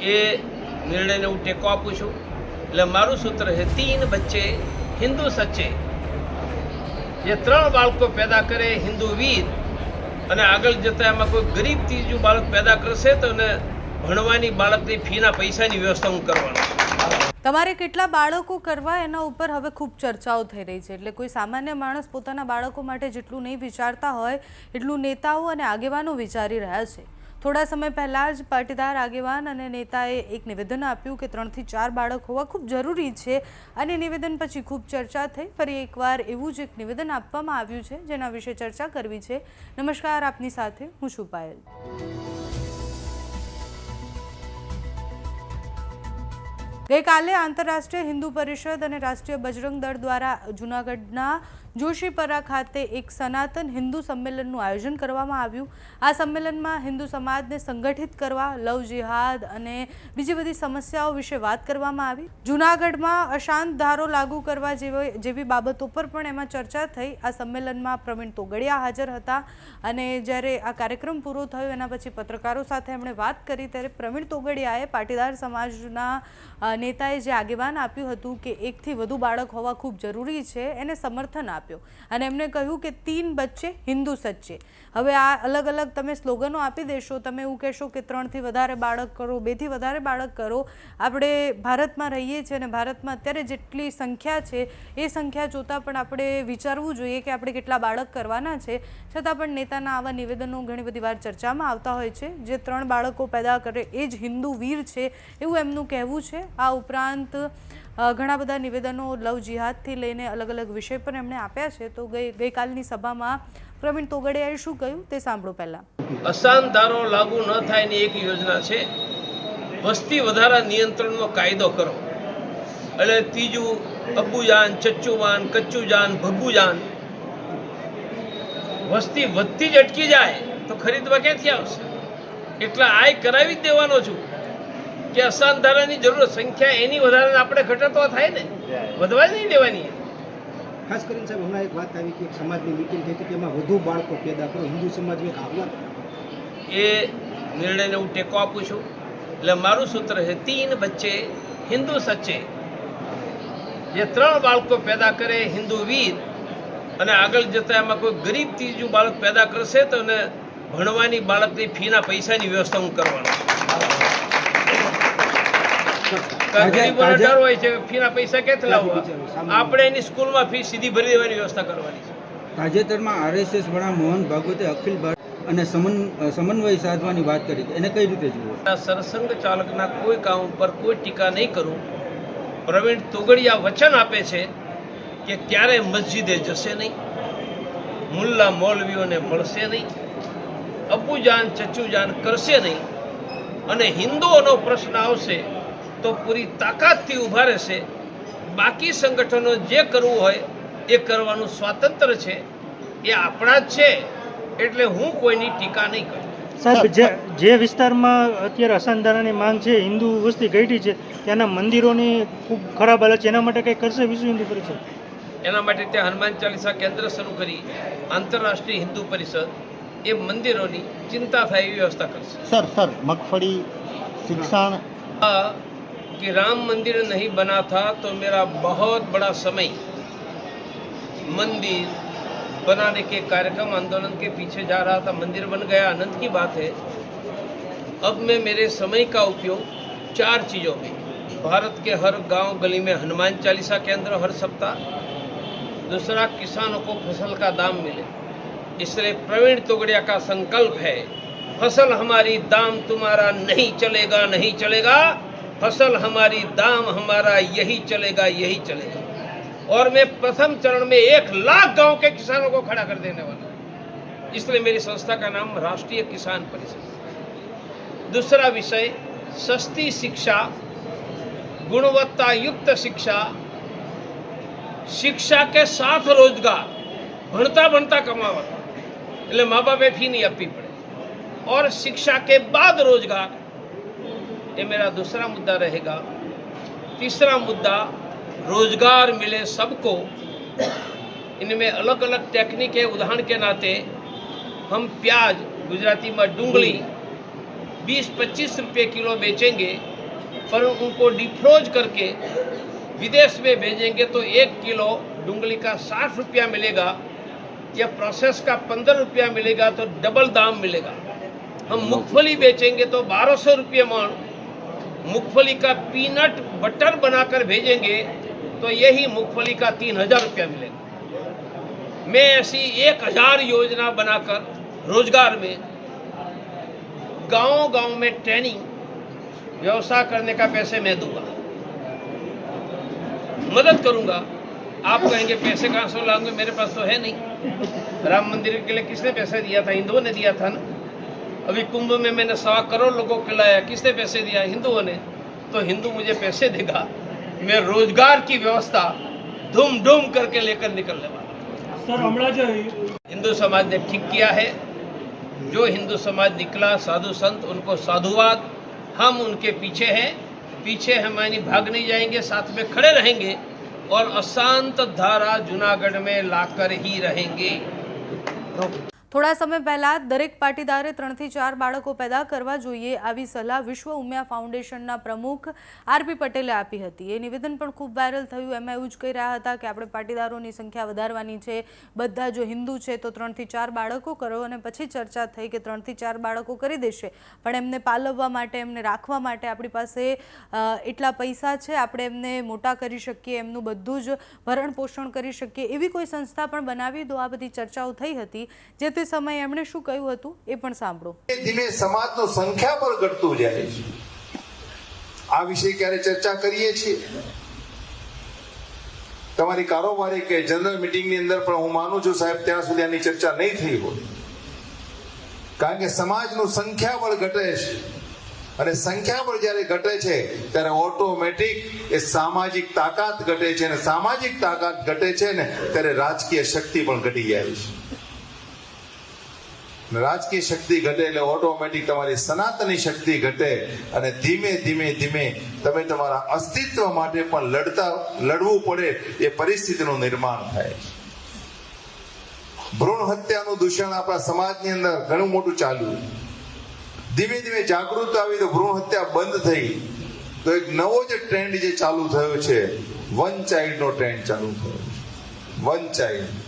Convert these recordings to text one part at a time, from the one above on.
એ નિર્ણયને હું ટેકો આપું છું. એટલે મારું સૂત્ર છે, તીન બચ્ચે હિન્દુ સચ્ચે. જે ત્રણ બાળકો પેદા કરે હિન્દુ વીર, અને આગળ જતા એમાં કોઈ ગરીબ ત્રીજું બાળક પેદા કરશે તો એને ભણવાની બાળકની ફીના પૈસાની વ્યવસ્થા હું કરવાનો તમારે કેટલા બાળકો કરવા એના ઉપર હવે ખૂબ ચર્ચાઓ થઈ રહી છે. એટલે કોઈ સામાન્ય માણસ પોતાના બાળકો માટે જેટલું નહીં વિચારતા હોય, એટલું નેતાઓ અને આગેવાનો વિચારી રહ્યા છે. થોડા સમય પહેલાં જ પાટીદાર આગેવાન અને નેતાએ એક નિવેદન આપ્યું કે ત્રણથી ચાર બાળક હોવા ખૂબ જરૂરી છે. અને નિવેદન પછી ખૂબ ચર્ચા થઈ. ફરી એકવાર એવું જ એક નિવેદન આપવામાં આવ્યું છે, જેના વિશે ચર્ચા કરવી છે. નમસ્કાર, આપની સાથે હું છું પાયલ. ગઈકાલે આંતરરાષ્ટ્રીય હિન્દુ પરિષદ અને રાષ્ટ્રીય બજરંગ દળ દ્વારા જૂનાગઢના જોશીપરા ખાતે એક સનાતન હિન્દુ સંમેલનનું આયોજન કરવામાં આવ્યું. આ સંમેલનમાં હિન્દુ સમાજને સંગઠિત કરવા, લવ જિહાદ અને બીજી બધી સમસ્યાઓ વિશે વાત કરવામાં આવી. જૂનાગઢમાં અશાંત ધારો લાગુ કરવા જેવી જેવી બાબતો પર પણ એમાં ચર્ચા થઈ. આ સંમેલનમાં પ્રવીણ તોગડિયા હાજર હતા અને જ્યારે આ કાર્યક્રમ પૂરો થયો, એના પછી પત્રકારો સાથે એમણે વાત કરી, ત્યારે પ્રવીણ તોગડિયાએ પાટીદાર સમાજના નેતાએ જે આગેવાન આપ્યું હતું કે એકથી વધુ બાળક હોવા ખૂબ જરૂરી છે, એને સમર્થન આપ્યો અને એમણે કહ્યું કે તીન બચ્ચે હિન્દુ સચ્ચે. હવે આ અલગ અલગ તમે સ્લોગનો આપી દેશો, તમે એવું કહેશો કે ત્રણથી વધારે બાળક કરો, બેથી વધારે બાળક કરો. આપણે ભારતમાં રહીએ છીએ અને ભારતમાં અત્યારે જેટલી સંખ્યા છે, એ સંખ્યા જોતાં પણ આપણે વિચારવું જોઈએ કે આપણે કેટલા બાળક કરવાના છે. છતાં પણ નેતાના આવા નિવેદનો ઘણી બધી વાર ચર્ચામાં આવતા હોય છે. જે ત્રણ બાળકો પેદા કરે એ જ હિન્દુ વીર છે એવું એમનું કહેવું છે. આ ઉપરાંત ઘણા બધા નિવેદનો લવ જિહાદથી લઈને અલગ અલગ વિષય પર એમણે આપ્યા છે. તો ગઈ, ગઈકાલની સભામાં પ્રવીણ તોગડિયાએ શું કહ્યું તે સાંભળો પહેલાં. અશાંત ધારો લાગુ ન થાય એની એક યોજના છે. વસ્તી વધારા નિયંત્રણનો કાયદો કરો. એટલે ત્રીજું અબ્બુજાન ચચ્ચુવાન, કચ્ચુજાન, ભગુજાન. વસ્તી વધતી જ અટકી જાય તો ખરીદવા ક્યાંથી આવશે? એટલે આય કરાવી જ દેવાનો છું. કે ધારાની જરૂર સંખ્યા એની વધારે આપણે ઘટાડતો થાય ને. વધવા જ નહીં દેવાની. ખાસ કરીને સાહેબ હમણાં એક વાત આવી કે સમાજની મિટિંગ થઈ હતી તેમાં વધુ બાળકો પેદા કરો. હિન્દુ સમાજ એક આહવાન એ નિર્ણયને હું ટેકો આપું છું. એટલે મારું સૂત્ર છે તીન બચ્ચે હિન્દુ સચ્ચે. જે ત્રણ બાળકો પેદા કરે હિન્દુ વીર અને આગળ જતાં એમાં કોઈ ગરીબ ત્રીજું બાળક પેદા કરશે તો એને ભણવાની બાળકની ફીના પૈસાની વ્યવસ્થા હું કરવાનો કે ગરીબોને ડર હોય છે ફીના પૈસા ક્યાંથી લાવવા આપણે એની સ્કૂલમાં ફી સીધી ભરી દેવાની વ્યવસ્થા કરવાની છે. તાજેતરમાં આરએસએસ વડા મોહન ભાગવતે અખિલ ભારત અને સમન્વય સાધવાની વાત કરી એને કઈ રીતે જુઓ આ સરસંઘ ચાલકના કોઈ કામ ઉપર કોઈ ટીકા નહીં કરું. પ્રવીણ તોગડિયા વચન આપે છે કે ક્યારે મસ્જિદે જશે નહીં મુલ્લા મૌલવીઓને મળશે નહીં અબુજાન ચચુજાન કરશે નહીં. અને હિન્દુઓનો પ્રશ્ન આવશે તો પૂરી તાકાતથી ઊભા રહેશે. બાકી સંગઠનો જે કરવું હોય એ કરવાનું સ્વાતંત્ર્ય છે. એ આપણા જ છે. એટલે હું કોઈની ટીકા નહીં કરું. સાહેબ જે જે વિસ્તારમાં અત્યારે અસાનધારાની માંગ છે હિન્દુ વસ્તી ઘટી છે ત્યાંના મંદિરોની ખૂબ ખરાબ હાલત છે એના માટે કંઈ કરશે વિશ્વ હિન્દુ પરિષદ? એના માટે ત્યાં હનુમાન ચાલીસા કેન્દ્ર શરૂ કરી આંતરરાષ્ટ્રીય હિન્દુ પરિષદ એ મંદિરોની ચિંતા થાય એવી વ્યવસ્થા કરશે. સર સર મગફળી શિક્ષણ? कि राम मंदिर नहीं बना था तो मेरा बहुत बड़ा समय मंदिर बनाने के कार्यक्रम आंदोलन के पीछे जा रहा था, मंदिर बन गया आनंद की बात है। अब मैं मेरे समय का उपयोग चार चीज़ों में, भारत के हर गाँव गली में हनुमान चालीसा केंद्र हर सप्ताह, दूसरा किसानों को फ़सल का दाम मिले, इसलिए प्रवीण तोगड़िया का संकल्प है, फ़सल हमारी दाम तुम्हारा नहीं चलेगा नहीं चलेगा। फसल हमारी दाम हमारा यही चलेगा यही चलेगा और मैं प्रथम चरण में एक लाख गांव के किसानों को खड़ा कर देने वाला हूं। इसलिए मेरी संस्था का नाम राष्ट्रीय किसान परिषद दूसरा विषय सस्ती शिक्षा गुणवत्ता युक्त शिक्षा શિક્ષા કે સાથ રોજગાર ભણતા ભણતા કમાવા એટલે મા બાપે ફી नहीं આપવી પડે और शिक्षा के बाद रोजगार ये मेरा दूसरा मुद्दा रहेगा। तीसरा मुद्दा, रोज़गार मिले सबको। इनमें अलग अलग टेक्निक है। उदाहरण के नाते, हम प्याज गुजराती में डूंगली 20-25 रुपए किलो बेचेंगे, पर उनको डिफ्रोज करके विदेश में भेजेंगे तो एक किलो डूंगली का साठ रुपया मिलेगा या प्रोसेस का पंद्रह रुपया मिलेगा तो डबल दाम मिलेगा। हम मूंगफली बेचेंगे तो बारह सौ रुपये मन मूंगफली का पीनट बटर बनाकर भेजेंगे तो यही मूंगफली का तीन हज़ार रुपया मिलेगा। मैं ऐसी एक हज़ार योजना बनाकर रोज़गार में गाँव गाँव में ट्रेनिंग व्यवसाय करने का पैसे मैं दूँगा। मदद करूँगा। आप कहेंगे, पैसे कहाँ से लाऊँगे? मेरे पास तो है नहीं। राम मंदिर के लिए किसने पैसे दिया था? हिंदुओं ने दिया था ना। अभी कुंभ में मैंने सवा करोड़ लोगों को लाया किसने पैसे दिया? हिंदुओं ने। तो हिंदू मुझे पैसे देगा। मैं रोज़गार की व्यवस्था धूम धूम करके लेकर निकलने वाला सर हमारा जो हिंदू समाज ने ठीक किया है। जो हिंदू समाज निकला साधु संत उनको साधुवाद। हम उनके पीछे हैं। पीछे हम यानी भाग नहीं जाएँगे साथ में खड़े रहेंगे और अशांत धारा जूनागढ़ में लाकर ही रहेंगे। થોડા સમય પહેલા દરેક પાટીદારે ત્રણથી ચાર બાળકો પેદા કરવા જોઈએ આવી સલાહ વિશ્વ ઉમિયા ફાઉન્ડેશનના પ્રમુખ આરપી પટેલે આપી હતી. એ નિવેદન પણ ખૂબ વાયરલ થયું. એમાં એવું જ કહી રહ્યા હતા કે આપણે પાટીદારોની સંખ્યા વધારવાની છે. બધા જો હિન્દુ છે તો ત્રણથી ચાર બાળકો કરો અને પછી ચર્ચા થઈ કે ત્રણથી ચાર બાળકો કરી દેશે. પણ એમને પાલવવા માટે, એમને રાખવા માટે આપણી પાસે એટલા પૈસા છે. આપણે એમને મોટા કરી શકીએ, એમનું બધું જ ભરણ પોષણ કરી શકીએ. એવી કોઈ સંસ્થા પણ બનાવી દો. આ બધી ચર્ચાઓ થઈ હતી. જે તે સમયે એમણે શું કહ્યું હતું? એ પણ સાંભળો. ધીમે સમાજનું સંખ્યાબળ ઘટતું જાય આ વિશે ક્યારે ચર્ચા કરીએ છીએ? તમારી કારોબારી કે જનરલ મિટિંગની અંદર પણ હું માનું છું સાહેબ, ત્યાં સુધી આની ચર્ચા નહીં થઈ હોય. કારણ કે સમાજનું સંખ્યાબળ ઘટે છે. અને સંખ્યાબળ જ્યારે ઘટે છે, ત્યારે ઓટોમેટિક એ સામાજિક તાકાત ઘટે છે. અને સામાજિક તાકાત ઘટે છે ને, ત્યારે રાજકીય શક્તિ પણ ઘટી જાય છે. રાજકીય શક્તિ ઘટે એટલે ઓટોમેટિક તમારી સનાતની શક્તિ ઘટે અને ધીમે ધીમે ધીમે તમે તમારા અસ્તિત્વ માટે પણ લડતા, લડવું પડે એ પરિસ્થિતિનું નિર્માણ થાય. ભ્રૂણ હત્યાનું દૂષણ આપણા સમાજની અંદર ઘણું મોટું ચાલ્યું. ધીમે ધીમે જાગૃત આવી તો ભ્રૂણ હત્યા બંધ થઈ. તો એક નવો જે ટ્રેન્ડ જે ચાલુ થયો છે વન ચાઇલ્ડનો ટ્રેન્ડ ચાલુ થયો વન ચાઇલ્ડ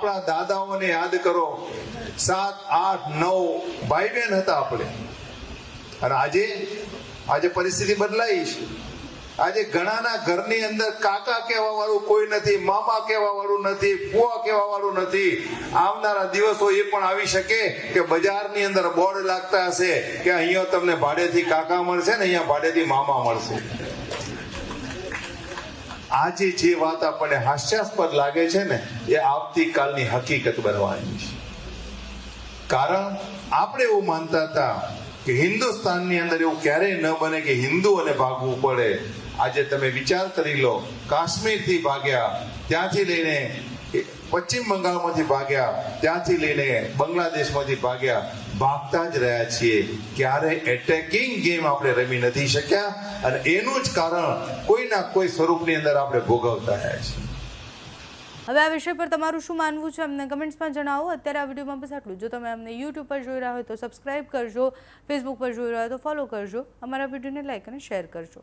આપણા દાદાઓને યાદ કરો. સાત, આઠ, નવ ભાઈ બહેન હતા આપણે. અને આજે આજે પરિસ્થિતિ બદલાઈ છે. આજે ઘણાના ઘરની અંદર કાકા કહેવા વાળું કોઈ નથી, મામા કહેવા વાળું નથી ફુવા કહેવા વાળું નથી. આવનારા દિવસો એ પણ આવી શકે કે બજારની અંદર બોર્ડ લાગતા હશે કે અહીંયા તમને ભાડેથી કાકા મળશે ને અહીંયા ભાડેથી મામા મળશે. આજે જે વાત આપણને હાસ્યાસ્પદ લાગે છે ને, એ આવતીકાલની હકીકત બનવાની છે. કારણ આપણે એવું માનતા હતા કે હિન્દુસ્તાનની અંદર એવું ક્યારેય ન બને કે હિન્દુઓને ભાગવું પડે. આજે તમે વિચાર કરી લો, કાશ્મીરથી ભાગ્યા, ત્યાંથી લઈને પશ્ચિમ બંગાળમાંથી ભાગ્યા, ત્યાંથી લઈને બાંગ્લાદેશમાંથી ભાગ્યા ભાગતા જ રહ્યા છીએ. ક્યારે એટેકિંગ ગેમ આપણે રમી નથી શક્યા અને એનું જ કારણ કોઈના કોઈ સ્વરૂપની અંદર આપણે ભોગવતા રહ્યા છીએ. હવે આ વિષય પર તમારું શું માનવું છે અમને કમેન્ટ્સમાં જણાવો. અત્યારે આ વિડીયોમાં બસ આટલું. જો તમે અમને યુટ્યુબ પર જોઈ રહ્યા હોય તો સબસ્ક્રાઇબ કરજો ફેસબુક પર જોઈ રહ્યા હોય તો ફોલો કરજો. અમારા વિડીયોને લાઇક અને શેર કરજો.